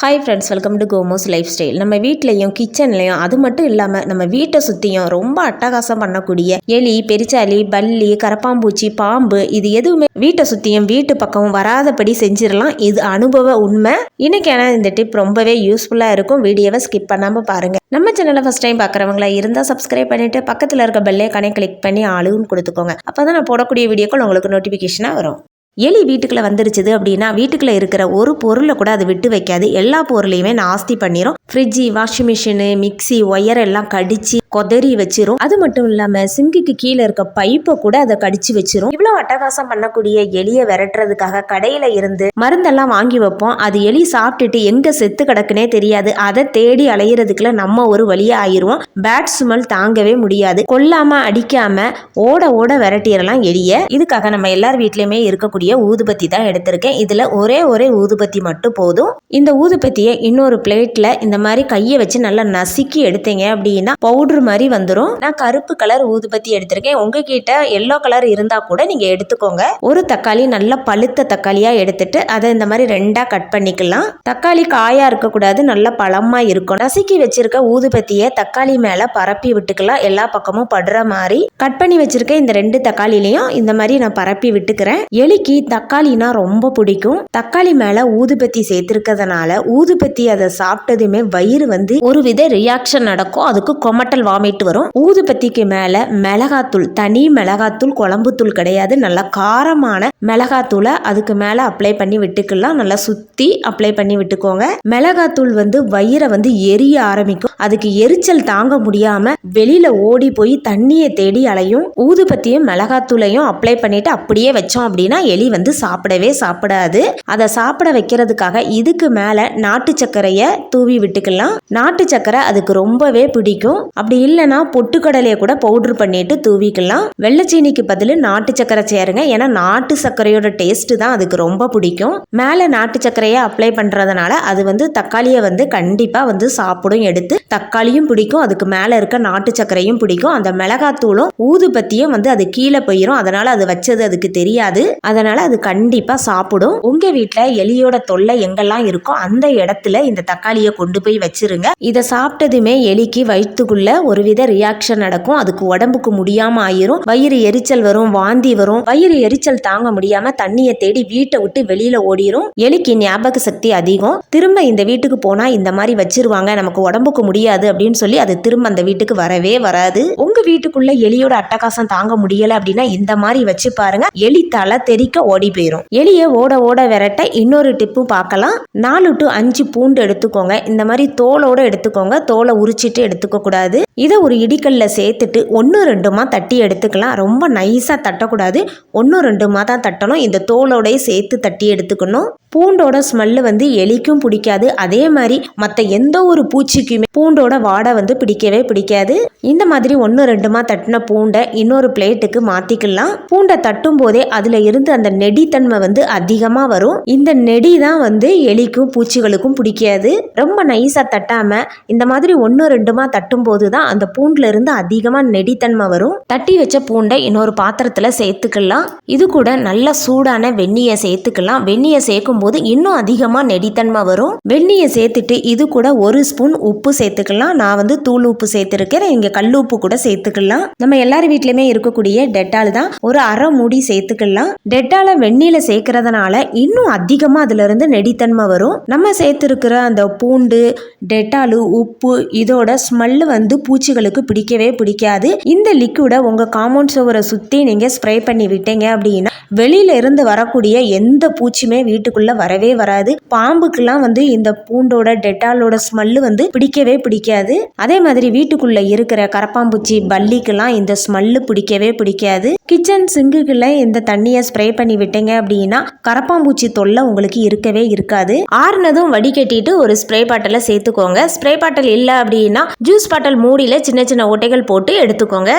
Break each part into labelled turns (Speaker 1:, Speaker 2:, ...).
Speaker 1: Hi friends welcome to கோமோஸ் lifestyle நம்ம வீட்லேயும் கிச்சன்லேயும் அது மட்டும் இல்லாமல் நம்ம வீட்டை சுற்றியும் ரொம்ப அட்டகாசம் பண்ணக்கூடிய எலி பெருச்சாலி பல்லி கரப்பாம்பூச்சி பாம்பு இது எதுவுமே வீட்டை சுற்றியும் வீட்டு பக்கமும் வராதபடி செஞ்சிடலாம். இது அனுபவ உண்மை. இன்னைக்கான இந்த டிப் ரொம்பவே யூஸ்ஃபுல்லாக இருக்கும். வீடியோவை ஸ்கிப் பண்ணாமல் பாருங்கள் நம்ம சேனலை ஃபஸ்ட் டைம் பார்க்குறவங்களா இருந்தால் சப்ஸ்கிரைப் பண்ணிவிட்டு பக்கத்தில் இருக்க பெல்லே கனெக்ட் கிளிக் பண்ணி ஆளுன்னு கொடுத்துக்கோங்க. அப்போ தான் நான் போடக்கூடிய வீடியோக்கள் உங்களுக்கு நோட்டிஃபிகேஷனாக வரும். எலி வீட்டுக்குள்ளே வந்துருச்சுது அப்படின்னா வீட்டுக்குள்ளே இருக்கிற ஒரு பொருளை கூட அது விட்டு வைக்காது. எல்லா பொருளையுமே நாஸ்தி பண்ணிடும் fridge washing machine mixie wire எல்லாம் கடிச்சு கொதறி வச்சிரும். அது மட்டும் இல்லாமல் சிங்குக்கு கீழே இருக்க பைப்பை கூட அதை கடிச்சு வச்சிரும். இவ்வளோ அட்டகாசம் பண்ணக்கூடிய எலியை விரட்டுறதுக்காக கடையில் இருந்து மருந்தெல்லாம் வாங்கி வைப்போம். அது எலி சாப்பிட்டுட்டு எங்கே செத்து கிடக்குனே தெரியாது. அதை தேடி அலையிறதுக்குள்ள நம்ம ஒரு வழியா ஆயிரும் பேட் ஸ்மெல் தாங்கவே முடியாது. கொல்லாம அடிக்காம ஓட ஓட விரட்டிடலாம் எலிய. இதுக்காக நம்ம எல்லார் வீட்லயுமே இருக்கக்கூடிய ஊதுபத்தி தான் எடுத்திருக்கேன். இதுல ஒரே ஒரே ஊதுபத்தி மட்டும் போதும். இந்த ஊதுபத்தியை இன்னொரு பிளேட்ல இந்த மாதிரி கையை வச்சு நல்லா நசுக்கி எடுத்தீங்க அப்படின்னா பவுடர் மாதிரி வந்துடும் நான் கருப்பு கலர் ஊதுபத்தி எடுத்திருக்கேன். உங்ககிட்ட எல்லோ கலர் இருந்தா கூட நீங்க எடுத்துக்கோங்க. ஒரு தக்காளி நல்லா பழுத்த தக்காளியா எடுத்துட்டு அதை இந்த மாதிரி ரெண்டா கட் பண்ணிக்கலாம். தக்காளி காயா இருக்கக்கூடாது நல்லா பழமா இருக்கும் நசுக்கி வச்சிருக்க ஊதுபத்தியை தக்காளி மேல பரப்பி விட்டுக்கலாம். எல்லா பக்கமும் படுற மாதிரி. கட் பண்ணி வச்சிருக்க இந்த ரெண்டு தக்காளிலையும் இந்த மாதிரி நான் பரப்பி விட்டுக்கிறேன். எலிக்கு தக்காளினா ரொம்ப பிடிக்கும். தக்காளி மேல ஊதுபத்தி சேர்த்திருக்கிறதுனால ஊதுபத்தி அதை சாப்பிட்டதுமே வயிறு வந்து ஒரு வித ரியாக்ஷன் நடக்கும். அதுக்கு கொமட்டல் வாமிட் வரும். ஊதுபத்திக்கு மேல மிளகாத்தூள் தனி மிளகாத்தூள் குழம்புத்தூள் கிடையாது. நல்லா காரமான மிளகாத்தூளை அதுக்கு மேல அப்ளை பண்ணி விட்டுக்கலாம். நல்லா சுத்தி அப்ளை பண்ணி விட்டுக்கோங்க. மிளகாத்தூள் வந்து வயிறை வந்து எரிய ஆரம்பிக்கும். அதுக்கு எரிச்சல் தாங்க முடியாம வெளியில ஓடி போய் தண்ணியை தேடி அலையும் ஊதுபத்தியும் மிளகாத்தூளையும் அப்ளை பண்ணிட்டு அப்படியே வச்சோம் அப்படின்னா எலி வந்து சாப்பிடவே சாப்பிடாது. அதை சாப்பிட வைக்கிறதுக்காக இதுக்கு மேல நாட்டு சர்க்கரையை தூவி விட்டுக்கலாம். நாட்டு சர்க்கரை அதுக்கு ரொம்பவே பிடிக்கும். அப்படி இல்லைன்னா பொட்டுக்கடலையை கூட பவுடர் பண்ணிட்டு தூவிக்கலாம். வெள்ளச்சீனிக்கு பதில் நாட்டு சர்க்கரை சேருங்க. ஏன்னா நாட்டு சர்க்கரையோட டேஸ்ட் தான் அதுக்கு ரொம்ப பிடிக்கும். மேலே நாட்டு சர்க்கரையை அப்ளை பண்றதுனால அது வந்து தக்காளியை வந்து கண்டிப்பா வந்து சாப்பிடும் எடுத்து தக்காளியும் பிடிக்கும் அதுக்கு மேலே இருக்க நாட்டு சர்க்கரையும் பிடிக்கும். அந்த மிளகாத்தூளும் ஊதுபத்தியும் வந்து அது கீழே போயிடும் அதனால அது வச்சது அதுக்கு தெரியாது. அதனால அது கண்டிப்பாக சாப்பிடும். உங்க வீட்டில் எலியோட தொல்லை எங்கெல்லாம் இருக்கோ அந்த இடத்துல இந்த தக்காளியை கொண்டு போய் வச்சிருங்க. இதை சாப்பிட்டதுமே எலிக்கு வயிற்றுக்குள்ள ஒருவித ரியாக்ஷன் நடக்கும். அதுக்கு உடம்புக்கு முடியாம ஆயிரும். வயிறு எரிச்சல் வரும் வாந்தி வரும். வயிறு எரிச்சல் தாங்க முடியாம தண்ணியை தேடி வீட்டை விட்டு வெளியில ஓடிரும். எலிக்கு ஞாபக சக்தி அதிகம். திரும்ப இந்த வீட்டுக்கு போனா இந்த மாதிரி வச்சிருவாங்க. நமக்கு உடம்புக்கு முடியும் முடியாது அப்படின்னு சொல்லி அது திரும்ப அந்த வீட்டுக்கு வரவே வராது. உங்க வீட்டுக்குள்ள எலியோட அட்டகாசம் தாங்க முடியல அப்படின்னா இந்த மாதிரி வச்சு பாருங்க. எலி தலை தெறிக்க ஓடி போயிடும் எலியை ஓட ஓட விரட்ட இன்னொரு டிப்பும் பார்க்கலாம். நாலு டு அஞ்சு பூண்டு எடுத்துக்கோங்க. இந்த மாதிரி தோலோட எடுத்துக்கோங்க. தோலை உரிச்சிட்டு எடுத்துக்க கூடாது இதை ஒரு இடிக்கல்ல சேர்த்துட்டு ஒன்று ரெண்டுமா தட்டி எடுத்துக்கலாம். ரொம்ப நைஸாக தட்டக்கூடாது. ஒன்று ரெண்டுமா தான் தட்டணும். இந்த தோலோடய சேர்த்து தட்டி எடுத்துக்கணும். பூண்டோட ஸ்மெல்லு வந்து எலிக்கும் பிடிக்காது. அதே மாதிரி மற்ற எந்த ஒரு பூச்சிக்குமே பூண்டோட வாடை வந்து பிடிக்கவே பிடிக்காது. இந்த மாதிரி ஒன்று ரெண்டுமா தட்டின பூண்டை இன்னொரு பிளேட்டுக்கு மாற்றிக்கலாம் பூண்டை தட்டும் போதே அதில் இருந்து அந்த நெடித்தன்மை வந்து அதிகமாக வரும். இந்த நெடி தான் வந்து எலிக்கும் பூச்சிகளுக்கும் பிடிக்காது. ரொம்ப நைஸாக தட்டாமல் இந்த மாதிரி ஒன்று ரெண்டுமா தட்டும் போது தான் அந்த பூண்டில் இருந்து அதிகமாக நெடித்தன்மை வரும். தட்டி வச்ச பூண்டை இன்னொரு பாத்திரத்தில் சேர்த்துக்கலாம். இது கூட நல்ல சூடான வெந்நியை சேர்த்துக்கலாம். வெந்நியை சேர்க்கும் போது இன்னும் அதிகமாக நெடித்தன்மை வரும். வெந்நியை சேர்த்துட்டு இது கூட ஒரு ஸ்பூன் உப்பு சேர்த்துக்கலாம். நான் வந்து தூள் உப்பு சேர்த்துருக்கேன் இங்கே கல் உப்பு கூட சேர்த்துக்கலாம். நம்ம எல்லார் வீட்லையுமே இருக்கக்கூடிய டெட்டால் தான். ஒரு அரை மூடி சேர்த்துக்கலாம். டெட்டால வெந்நில சேர்க்கறதுனால இன்னும் அதிகமாக அதுல இருந்து நெடித்தன்மை வரும். நம்ம சேர்த்துருக்கிற அந்த பூண்டு டெட்டாலு உப்பு இதோட ஸ்மெல்லு வந்து பூச்சிகளுக்கு பிடிக்கவே பிடிக்காது. இந்த லிக்விடை உங்கள் காம்பவுண்ட் சுவரை சுற்றி நீங்கள் ஸ்ப்ரே பண்ணி விட்டீங்க அப்படின்னா வெளியில இருந்து வரக்கூடிய எந்த பூச்சியுமே வீட்டுக்குள்ளே வரவே வராது. பாம்புக்கெல்லாம் வந்து இந்த பூண்டோட டெட்டாலோட ஸ்மெல்லு வந்து பிடிக்கவே பிடிக்காது. அதே மாதிரி வீட்டுக்குள்ளே இருக்கிற கரப்பாம்பூச்சி பல்லிக்கெல்லாம் இந்த ஸ்மெல்லு பிடிக்கவே பிடிக்காது. கிச்சன் சிங்குக்குள்ளே இந்த தண்ணியை ஸ்ப்ரே பண்ணி விட்டீங்க அப்படின்னா கரப்பாம்பூச்சி தொல்லை உங்களுக்கு இருக்கவே இருக்காது. ஆறுனதும் வடிகட்டிட்டு ஒரு ஸ்ப்ரே பாட்டில சேர்த்துக்கோங்க. ஸ்ப்ரே பாட்டில் இல்லை அப்படின்னா ஜூஸ் பாட்டில் மூடியில் சின்ன சின்ன ஓட்டைகள் போட்டு எடுத்துக்கோங்க.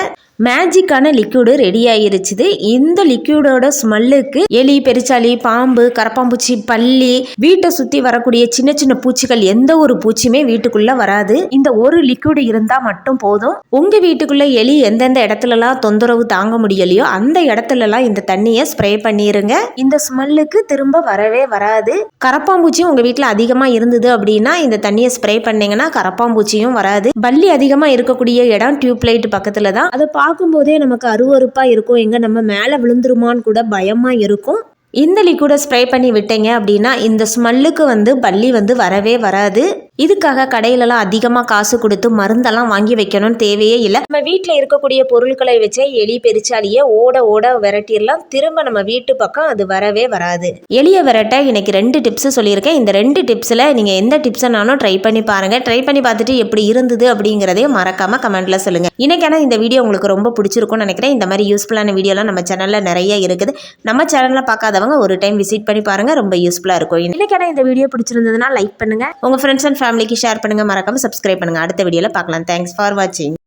Speaker 1: மேஜிக்கான லிக்விடு ரெடி ஆயிருச்சுது இந்த லிக்யூடோட ஸ்மெல்லுக்கு எலி பெருச்சாளி பாம்பு கரப்பாம்பூச்சி பல்லி வீட்டை சுத்தி வரக்கூடிய சின்ன சின்ன பூச்சிகள் எந்த ஒரு பூச்சியுமே வீட்டுக்குள்ள வராது. இந்த ஒரு லிக்யூடு இருந்தா மட்டும் போதும். உங்க வீட்டுக்குள்ள எலி எந்தெந்த இடத்துலலாம் தொந்தரவு தாங்க முடியலையோ அந்த இடத்துலலாம் இந்த தண்ணியை ஸ்ப்ரே பண்ணிருங்க. இந்த ஸ்மெல்லுக்கு திரும்ப வரவே வராது. கரப்பாம்பூச்சி உங்க வீட்டில் அதிகமாக இருந்தது அப்படின்னா இந்த தண்ணியை ஸ்ப்ரே பண்ணீங்கன்னா கரப்பாம்பூச்சியும் வராது. பள்ளி அதிகமாக இருக்கக்கூடிய இடம் டியூப் லைட் பக்கத்தில் தான் அதை பார்க்கும்போதே நமக்கு அருவருப்பாக இருக்கும். எங்கே நம்ம மேலே விழுந்துருமான்னு கூட பயமாக இருக்கும். இந்த லிக்விடை ஸ்ப்ரே பண்ணி விட்டீங்க அப்படின்னா இந்த ஸ்மெல்லுக்கு வந்து பல்லி வந்து வரவே வராது. இதுக்காக கடையிலலாம் அதிகமாக காசு கொடுத்து மருந்தெல்லாம் வாங்கி வைக்கணும்னு தேவையே இல்லை. நம்ம வீட்டில் இருக்கக்கூடிய பொருட்களை வச்சே எலி பெருச்சாலியை ஓட ஓட விரட்டிடலாம் திரும்ப நம்ம வீட்டு பக்கம் அது வரவே வராது. எலியை விரட்ட இன்னைக்கு ரெண்டு டிப்ஸ் சொல்லியிருக்கேன். இந்த ரெண்டு டிப்ஸில் நீங்கள் எந்த டிப்ஸைனாலும் ட்ரை பண்ணி பாருங்கள் ட்ரை பண்ணி பார்த்துட்டு எப்படி இருந்தது அப்படிங்கிறதையும் மறக்காமல் கமெண்ட்டில் சொல்லுங்கள் இன்னைக்கான இந்த வீடியோ உங்களுக்கு ரொம்ப பிடிச்சிருக்கும்னு நினைக்கிறேன். இந்த மாதிரி யூஸ்ஃபுல்லான வீடியோலாம் நம்ம சேனலில் நிறைய இருக்குது. நம்ம சேனலில் பார்க்காதவங்க ஒரு டைம் விசிட் பண்ணி பாருங்கள் ரொம்ப யூஸ்ஃபுல்லாக இருக்கும். இன்னைக்கான இந்த வீடியோ பிடிச்சிருந்ததுன்னா லைக் பண்ணுங்கள் உங்கள் ஃப்ரெண்ட்ஸ் அண்ட் ஃபேமிலிக்கு ஷேர் பண்ணுங்கள் மறக்காமல் சப்ஸ்கிரைப் பண்ணுங்கள் அடுத்த வீடியோவில் பார்க்கலாம். தேங்க்ஸ் ஃபார் வாட்சிங்